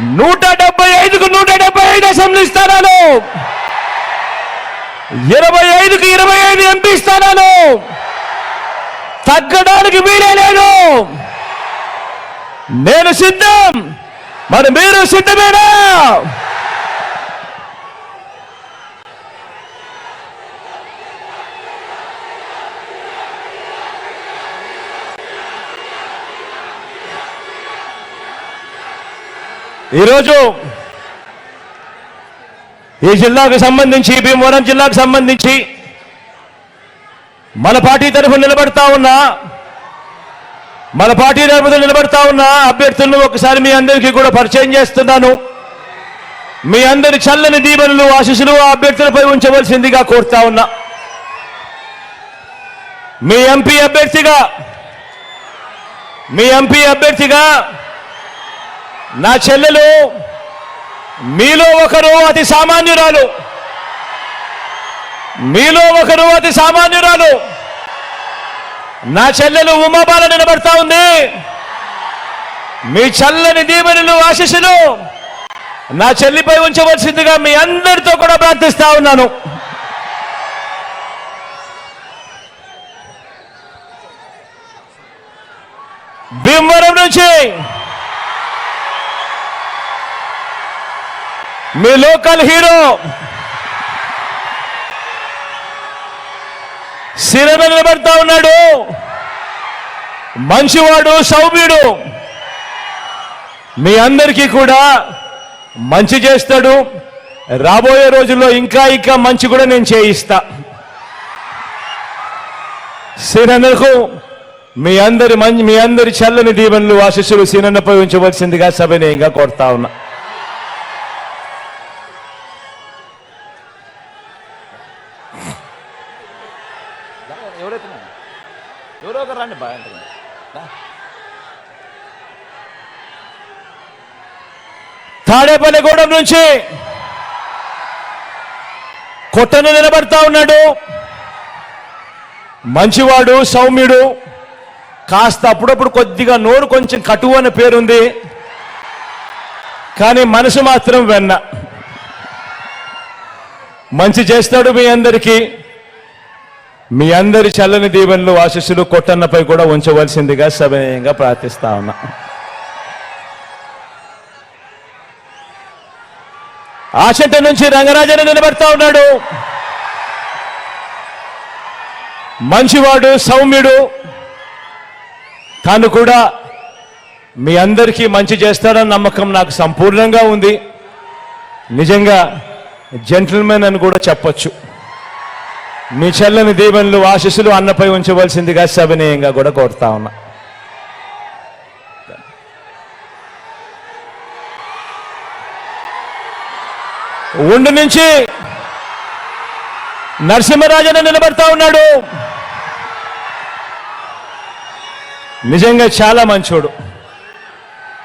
నూట డెబ్బై ఐదుకు నూట డెబ్బై ఐదు అసెంబ్లీ స్థానాలు. ఇరవై ఐదుకు ఇరవై ఐదు ఎంపీ స్థానాలు. తగ్గడానికి వీలే లేదు. నేను సిద్ధం. మరి మీరు సిద్ధమేనా? ఈరోజు ఈ జిల్లాకు సంబంధించి భీమవరం జిల్లాకు సంబంధించి మన పార్టీ తరఫున నిలబడతా ఉన్నా మన పార్టీ తరఫున నిలబడతా ఉన్న అభ్యర్థులను ఒకసారి మీ అందరికీ కూడా పరిచయం చేస్తున్నాను. మీ అందరి చల్లని దీవెనలు ఆశీస్సులు ఆ అభ్యర్థులపై ఉంచవలసిందిగా కోరుతా ఉన్నా. మీ ఎంపీ అభ్యర్థిగా మీ ఎంపీ అభ్యర్థిగా నా చెల్లెలు మీలో ఒకరు అతి సామాన్యురాలు. మీలో ఒకరు అతి సామాన్యురాలు. నా చెల్లెలు ఉమాబాల నిలబడతా ఉంది. మీ చల్లని దీవెనలు ఆశీస్సులు నా చెల్లిపై ఉంచవలసిందిగా మీ అందరితో కూడా ప్రార్థిస్తా ఉన్నాను. భీమవరం నుంచి మీ లోకల్ హీరో. సిరమ నిలబడతా ఉన్నాడు. మంచివాడు సౌమ్యుడు. మీ అందరికీ కూడా మంచి చేస్తాడు. రాబోయే రోజుల్లో ఇంకా ఇంకా మంచి కూడా నేను చేయిస్తా. సీనన్నకు మీ అందరి మంచి మీ అందరి చల్లని దీవెనలు ఆశీస్సులు సీనన్నపై ఉంచవలసిందిగా సభనీయంగా కోరుతా ఉన్నా. తాడేపల్లిగూడెం నుంచి కొట్టను నిలబడతా ఉన్నాడు. మంచివాడు సౌమ్యుడు. కాస్త అప్పుడప్పుడు కొద్దిగా నోరు కొంచెం కటువు అనే పేరుంది. కానీ మనసు మాత్రం వెన్న. మంచి చేస్తాడు మీ అందరికీ. మీ అందరి చల్లని దీవెనలు ఆశీస్సులు కొట్టన్నపై కూడా ఉంచవలసిందిగా సవినయంగా ప్రార్థిస్తా ఉన్నా. ఆచంట నుంచి రంగరాజన్ నిలబడతా ఉన్నాడు. మంచివాడు సౌమ్యుడు తాను కూడా మీ అందరికీ మంచి చేస్తాడన్న నమ్మకం నాకు సంపూర్ణంగా ఉంది. నిజంగా జెంటిల్మెన్ అని కూడా చెప్పొచ్చు. మీ చెల్లని దీవెనలు ఆశీస్సులు అన్నపై ఉంచవలసిందిగా సవినయంగా కూడా కోరుతా ఉన్నా. ఉండి నుంచి నరసింహరాజన నిలబడతా ఉన్నాడు. నిజంగా చాలా మంచోడు.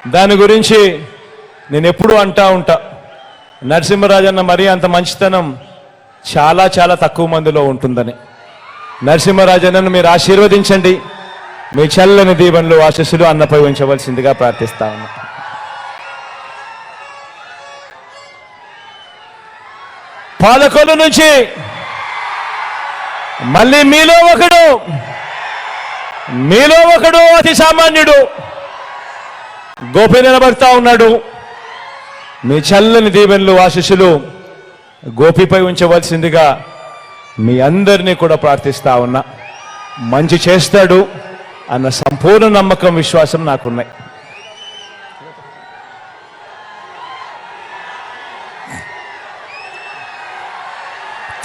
దాని గురించి నేను ఎప్పుడూ అంటా ఉంటా. నరసింహరాజన్న మరీ అంత మంచితనం చాలా చాలా తక్కువ మందిలో ఉంటుందని. నరసింహరాజన్నను మీరు ఆశీర్వదించండి. మీ చల్లని దీవెనలు ఆశస్సులు అన్నపై ఉంచవలసిందిగా ప్రార్థిస్తా ఉన్నా. పాలకొల్లు నుంచి మళ్ళీ మీలో ఒకడు మీలో ఒకడు అతి సామాన్యుడు గోపి నిలబడతా ఉన్నాడు. మీ చల్లని దీవెనలు ఆశిస్సులు గోపిపై ఉంచవలసిందిగా మీ అందరినీ కూడా ప్రార్థిస్తా ఉన్నా. మంచి చేస్తాడు అన్న సంపూర్ణ నమ్మకం విశ్వాసం నాకున్నాయి.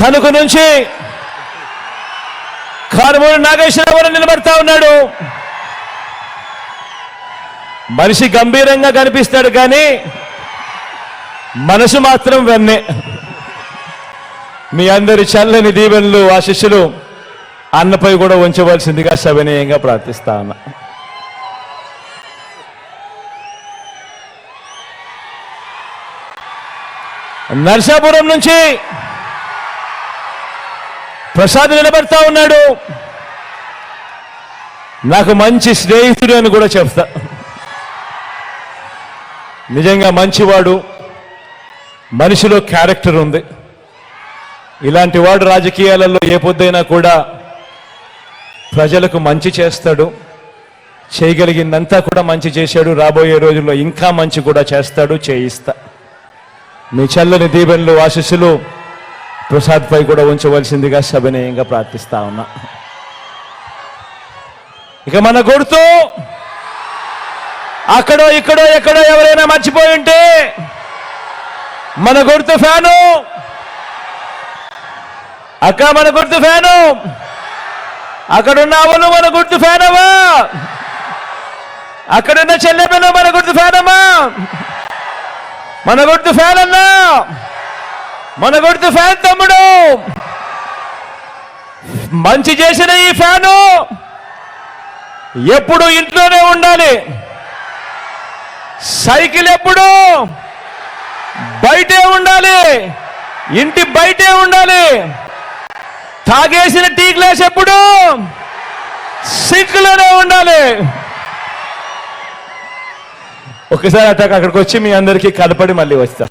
తణుకు నుంచి కారుమూరి నాగేశ్వరరావు నిలబడతా ఉన్నాడు. మనిషి గంభీరంగా కనిపిస్తాడు కానీ మనసు మాత్రం వెన్నే. మీ అందరి చల్లని దీవెనలు ఆశిష్యులు అన్నపై కూడా ఉంచవలసిందిగా సవినయంగా ప్రార్థిస్తా ఉన్నా. నర్సాపురం నుంచి ప్రసాద్ నిలబడతా ఉన్నాడు. నాకు మంచి స్నేహితుడు అని కూడా చెప్తా. నిజంగా మంచివాడు మనిషిలో క్యారెక్టర్ ఉంది. ఇలాంటి వాడు రాజకీయాలలో ఏ పొద్దైనా కూడా ప్రజలకు మంచి చేస్తాడు. చేయగలిగిందంతా కూడా మంచి చేశాడు. రాబోయే రోజుల్లో ఇంకా మంచి కూడా చేస్తాడు చేయిస్తా. మీ చల్లని దీవెనలు ఆశీస్సులు ప్రసాద్ పై కూడా ఉంచవలసిందిగా సభినయంగా ప్రార్థిస్తా ఉన్నా. ఇక మన గుర్తు అక్కడో ఇక్కడో ఎక్కడో ఎవరైనా మర్చిపోయి ఉంటే మన గుర్తు ఫ్యాను. అక్క మన గుర్తు ఫ్యాను. అక్కడున్నావు నువ్వు మన గుర్తు ఫ్యానవా అక్కడున్న చెల్లెమ్మను మన గుర్తు ఫ్యానమ్మా. మన గుర్తు ఫ్యాన్ అన్నా మన గుర్తు ఫ్యాన్ తమ్ముడు. మంచి చేసిన ఈ ఫ్యాను ఎప్పుడు ఇంట్లోనే ఉండాలి. సైకిల్ ఎప్పుడు బయటే ఉండాలి. ఇంటి బయటే ఉండాలి. తాగేసిన టీ గ్లాస్ ఎప్పుడు? సింక్లోనే ఉండాలి. ఒకసారి అట్టాక అక్కడికి వచ్చి మీ అందరికీ కలపడి మళ్ళీ వస్తా.